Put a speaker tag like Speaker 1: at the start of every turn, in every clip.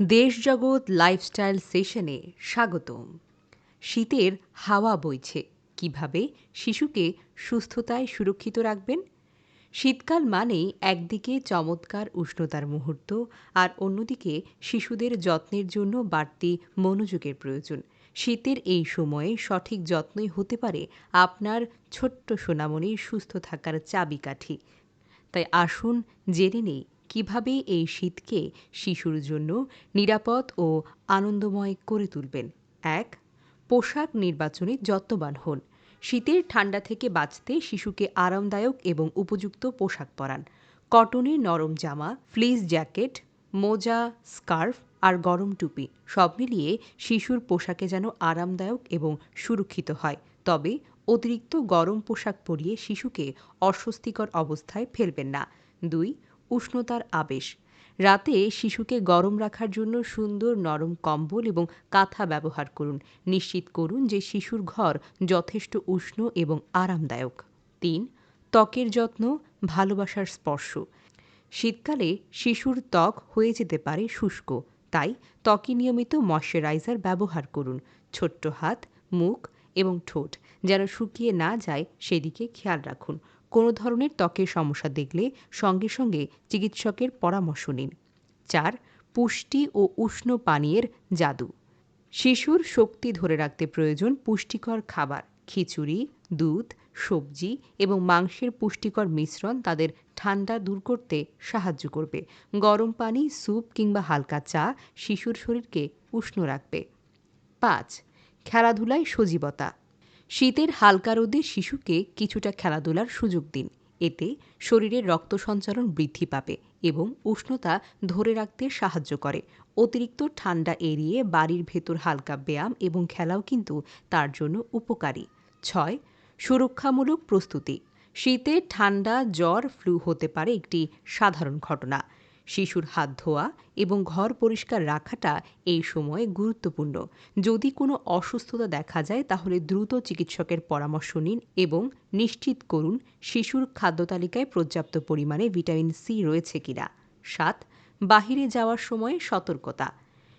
Speaker 1: দেশজগৎ lifestyle সেশনে স্বাগতম। শীতের হাওয়া বইছে, কীভাবে শিশুকে সুস্থতায় সুরক্ষিত রাখবেন? শীতকাল মানেই একদিকে চমৎকার উষ্ণতার মুহূর্ত আর অন্যদিকে শিশুদের যত্নের জন্য বাড়তি মনোযোগের প্রয়োজন। শীতের এই সময়ে সঠিক যত্নই হতে পারে আপনার ছোট্ট সোনামণির সুস্থ থাকার চাবিকাঠি। তাই আসুন জেনে নেই কীভাবে এই শীতকে শিশুর জন্য নিরাপদ ও আনন্দময় করে তুলবেন? এক, পোশাক নির্বাচনে যত্নবান হন। শীতের ঠান্ডা থেকে বাঁচতে শিশুকে আরামদায়ক এবং উপযুক্ত পোশাক পরান। কটনের নরম জামা ফ্লিস জ্যাকেট মোজা স্কার্ফ আর গরম টুপি সব মিলিয়ে শিশুর পোশাকে যেন আরামদায়ক এবং সুরক্ষিত হয়। তবে অতিরিক্ত গরম পোশাক পরিয়ে শিশুকে অস্বস্তিকর অবস্থায় ফেলবেন না। দুই উষ্ণতার আবেশ। রাতে শিশুকে গরম রাখার জন্য সুন্দর নরম কম্বল এবং কাঁথা ব্যবহার করুন। নিশ্চিত করুন যে শিশুর ঘর যথেষ্ট উষ্ণ এবং আরামদায়ক। তিন, ত্বকের যত্ন, ভালোবাসার স্পর্শ। শীতকালে শিশুর ত্বক হয়ে যেতে পারে শুষ্ক, তাই ত্বকে নিয়মিত ময়শ্চারাইজার ব্যবহার করুন। ছোট্ট হাত, মুখ এবং ঠোঁট, যেন শুকিয়ে না যায়, সেদিকে খেয়াল রাখুন। কোনো ধরনের ত্বকের সমস্যা দেখলে সঙ্গে সঙ্গে চিকিৎসকের পরামর্শ নিন। চার, পুষ্টি ও উষ্ণ পানীয়ের জাদু। শিশুর শক্তি ধরে রাখতে প্রয়োজন পুষ্টিকর খাবার। খিচুড়ি, দুধ, সবজি এবং মাংসের পুষ্টিকর মিশ্রণ তাদের ঠান্ডা দূর করতে সাহায্য করবে। গরম পানি, স্যুপ কিংবা হালকা চা শিশুর শরীরকে উষ্ণ রাখবে। পাঁচ, খেলাধুলায় সজীবতা। শীতের হালকা রোদে শিশুকে কিছুটা খেলাধুলার সুযোগ দিন। এতে শরীরের রক্ত সঞ্চালন বৃদ্ধি পাবে এবং উষ্ণতা ধরে রাখতে সাহায্য করে। অতিরিক্ত ঠান্ডা এড়িয়ে বাড়ির ভেতর হালকা ব্যায়াম এবং খেলাও কিন্তু তার জন্য উপকারী। ছয়, সুরক্ষামূলক প্রস্তুতি। শীতে ঠান্ডা, জ্বর, ফ্লু হতে পারে একটি সাধারণ ঘটনা। শিশুর হাত ধোয়া এবং ঘর পরিষ্কার রাখাটা এই সময়ে গুরুত্বপূর্ণ। যদি কোনো অসুস্থতা দেখা যায়, তাহলে দ্রুত চিকিৎসকের পরামর্শ নিন এবং নিশ্চিত করুন শিশুর খাদ্য তালিকায় পর্যাপ্ত পরিমাণে ভিটামিন সি রয়েছে কিনা। সাত, বাহিরে যাওয়ার সময় সতর্কতা।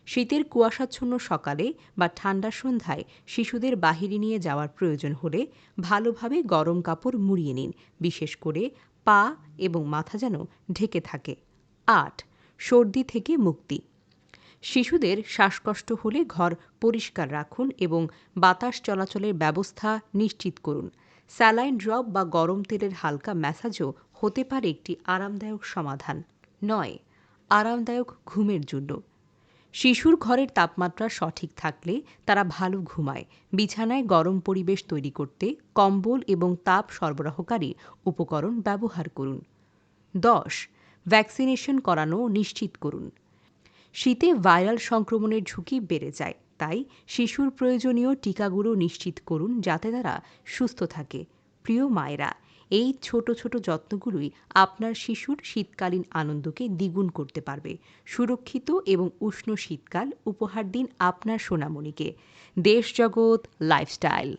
Speaker 1: শীতের কুয়াশাচ্ছন্ন সকালে বা ঠান্ডা সন্ধ্যায় শিশুদের বাহিরে নিয়ে যাওয়ার প্রয়োজন হলে ভালোভাবে গরম কাপড় মুড়িয়ে নিন। বিশেষ করে পা এবং মাথা যেন ঢেকে থাকে। আট, সর্দি থেকে মুক্তি। শিশুদের শ্বাসকষ্ট হলে ঘর পরিষ্কার রাখুন এবং বাতাস চলাচলের ব্যবস্থা নিশ্চিত করুন। স্যালাইন ড্রপ বা গরম তেলের হালকা ম্যাসাজও হতে পারে একটি আরামদায়ক সমাধান। নয়, আরামদায়ক ঘুমের জন্য। শিশুর ঘরের তাপমাত্রা সঠিক থাকলে তারা ভালো ঘুমায়। বিছানায় গরম পরিবেশ তৈরি করতে কম্বল এবং তাপ সরবরাহকারী উপকরণ ব্যবহার করুন। দশ ভ্যাকসিনেশন করানো নিশ্চিত করুন। শীতে ভাইরাল সংক্রমণের ঝুঁকি বেড়ে যায়, তাই শিশুর প্রয়োজনীয় টিকাগুলো নিশ্চিত করুন যাতে তারা সুস্থ থাকে। প্রিয় মায়েরা, এই ছোট ছোট যত্নগুলোই আপনার শিশুর শীতকালীন আনন্দকে দ্বিগুণ করতে পারবে। সুরক্ষিত এবং উষ্ণ শীতকাল উপহার দিন আপনার সোনামণিকে। দেশ জগৎ লাইফস্টাইল